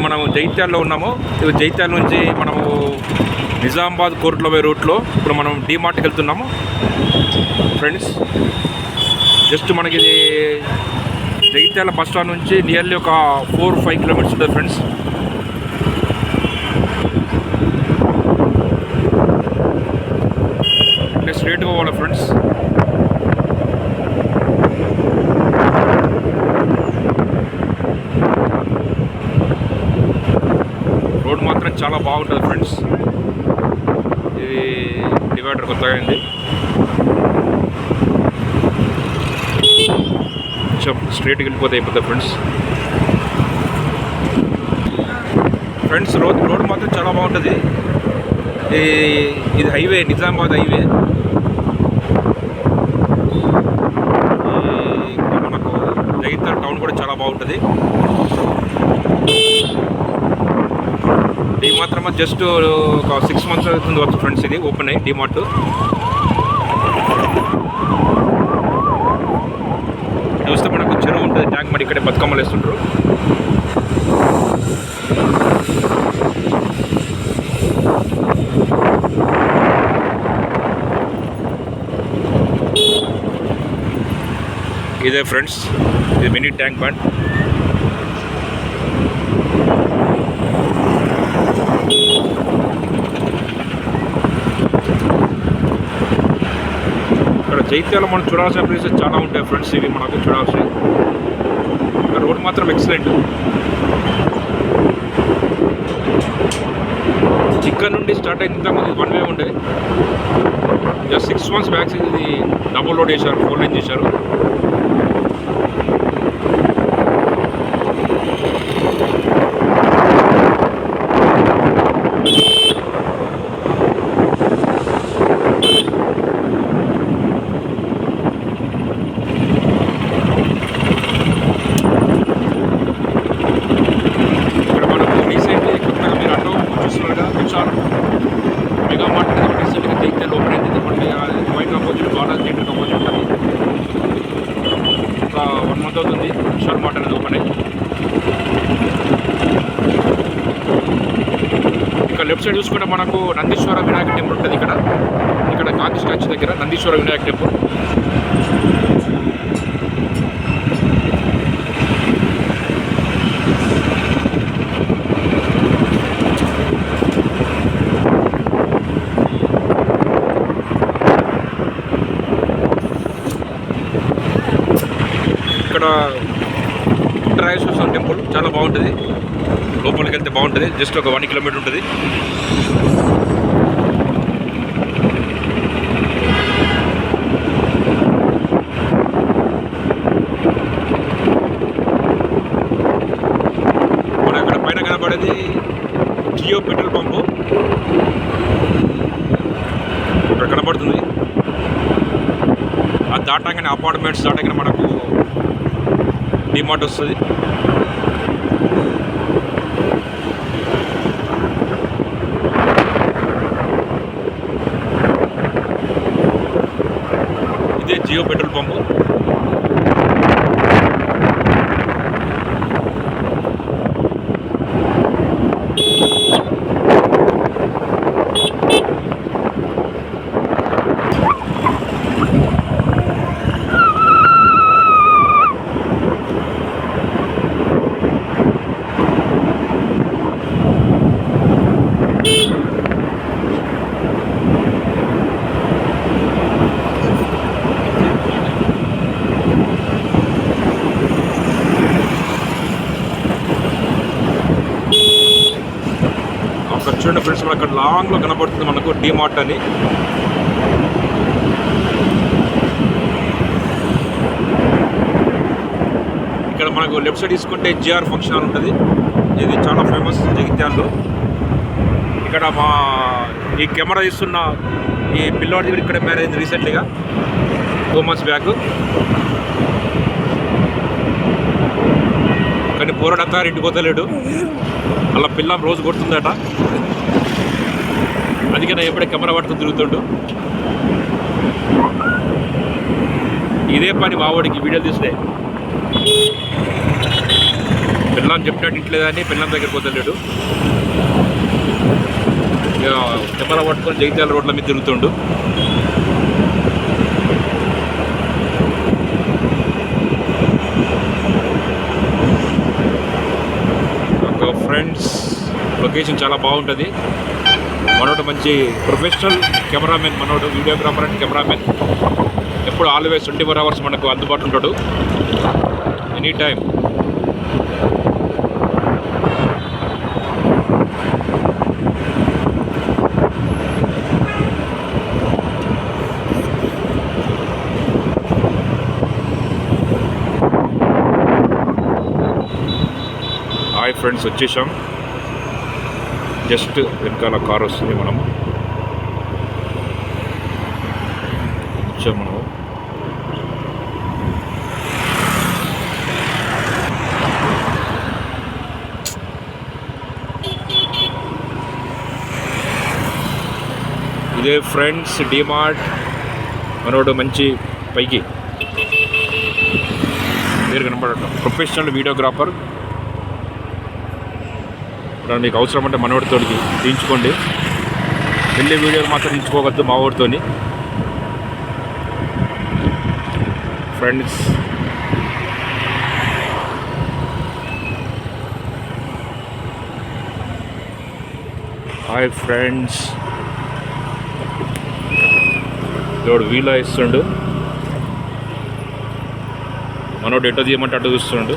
ఇప్పుడు మనం జైత్యాల్లో ఉన్నాము. ఇది జైత్యాల నుంచి మనము నిజామాబాద్ కోర్టులో పోయే రూట్లో ఇప్పుడు మనం డీమార్ట్కి వెళ్తున్నాము. ఫ్రెండ్స్ జస్ట్ మనకి ఇది జగిత్యాల బస్ స్టాండ్ నుంచి నియర్లీ ఒక ఫోర్ ఫైవ్ కిలోమీటర్స్ ఉంటుంది ఫ్రెండ్స్ అంటే స్ట్రేట్గా పోవాలి ఫ్రెండ్స్ రోడ్ మాత్రం చాలా బాగుంటుంది ఫ్రెండ్స్. ఇది డివైడర్ కొత్తగా అయింది. కొంచెం స్ట్రేట్కి వెళ్ళిపోతే అయిపోతుంది ఫ్రెండ్స్. ఫ్రెండ్స్ రోడ్ రోడ్ మాత్రం చాలా బాగుంటుంది. ఇది హైవే నిజామాబాద్ హైవే. మనకు జగిత్యాల టౌన్ కూడా చాలా బాగుంటుంది. డిమార్ట్ మాత్రం జస్ట్ ఒక సిక్స్ మంత్స్ అవుతుంది వచ్చు ఫ్రెండ్స్ ఇది ఓపెన్ అయ్యి డిమార్ట్ చూస్తే మనకు చెరువు ఉంటుంది ట్యాంక్ మరి ఇక్కడే బతుకమ్మలు వేస్తుంటారు. ఇదే ఫ్రెండ్స్ ఇది మినీ ట్యాంక్ బండ్. జైత్యాల మనం చూడాల్సిన ప్లేసెస్ చాలా ఉంటాయి ఫ్రెండ్స్ ఇవి మనకు చూడాల్సి రోడ్ మాత్రం ఎక్సలెంట్ ఇక్కడ నుండి స్టార్ట్ అయిన ఇంతకుముందు వన్ వే ఉండే. జస్ట్ సిక్స్ మంత్స్ బ్యాక్స్ ఇది డబుల్ రోడ్ చేశారు ఫోర్ లైన్ చేశారు ఇక్కడ మనకు రీసెంట్లీ కొత్తగా మీరు అటో చూస్తున్నారు కదా విశాల్ మెగా మార్ట్ అనేది రీసెంట్గా జైత్యాలు ఓపెన్ అయింది మనకి వైట్ ఆపోజిట్ బాలాజీ థియేటర్ ఆపోజిట్ ఉంటుంది ఒక వన్ మంత్ అవుతుంది. విశాల్ మార్ట్ అనేది ఓపెన్ అయ్యి. ఇక్కడ లెఫ్ట్ సైడ్ చూసుకుంటే మనకు నందీశ్వర వినాయక టెంపుల్ ఉంటుంది ఇక్కడ. ఇక్కడ గాంధీ స్టాచ్యూ దగ్గర నందీశ్వర వినాయక టెంపుల్ ఇక్కడ రాజేశ్వర స్వామి టెంపుల్. చాలా బాగుంటుంది. లోపలికి వెళ్తే బాగుంటుంది. జస్ట్ ఒక వన్ కిలోమీటర్ ఉంటుంది. మన ఇక్కడ పైన కనబడేది జియో పెట్రోల్ పంపు. ఇక్కడ కనబడుతుంది. అది దాటాగానే అపార్ట్మెంట్స్ దాటాగానే మనకు డిమార్ట్ వస్తుంది. ఇదే జియో పెట్రోల్ పంపు అక్కడ చూడండి ఫ్రెండ్స్ మనకు అక్కడ లాంగ్లో కనబడుతుంది మనకు డిమార్ట్ అని. ఇక్కడ మనకు లెఫ్ట్ సైడ్ తీసుకుంటే జిఆర్ ఫంక్షన్ హాల్ ఉంటుంది. ఇది చాలా ఫేమస్ జగిత్యాల్లో. ఇక్కడ మా ఈ కెమెరా ఇస్తున్న ఈ పిల్లోడి దగ్గర ఇక్కడ మ్యారేజ్ రీసెంట్లీగా టూ మంత్స్ బ్యాక్ కానీ పోరాడంతా ఇంటికి పోతలేడు. అలా పిల్ల రోజు కొడుతుందట. అందుకే నా ఎప్పుడే కెమెరా పట్టుకుని తిరుగుతుండు. ఇదే పని మావాడికి వీడియో తీస్తే. పిల్లని చెప్పినట్టు ఇంట్లేదని పిల్లం దగ్గర పోతలేడు ఇక కెమెరా పట్టుకొని జగిత్యాల రోడ్ల మీద తిరుగుతుండు. ఫ్రెండ్స్ లొకేషన్ చాలా బాగుంటుంది. మనోడు మంచి ప్రొఫెషనల్ కెమెరామెన్ మనోడు వీడియోగ్రాఫర్ అండ్ కెమెరామెన్. ఎప్పుడు ఆల్వేస్ ట్వంటీ ఫోర్ అవర్స్ మనకు అందుబాటులో ఉంటాడు. ఎనీ టైం హాయ్ ఫ్రెండ్స్ వచ్చేసాం. జస్ట్ వెనకాల కార్ వస్తుంది మనం. వచ్చాం మనం ఇదే ఫ్రెండ్స్ డిమార్ట్. మనోడు మంచి పైకి. పేరు కనపడటం. Professional videographer. ఇప్పుడు మీకు అవసరం అంటే మనోడితోడికి తీయించుకోండి. వెళ్ళే వీడియోలు మాత్రం తీయించుకోవద్దు మా ఊరితోని. ఫ్రెండ్స్. Hi friends. దేవుడు వీలా ఇస్తుండు మనోడు ఎటో తీయమంటే అటు చూస్తుండు.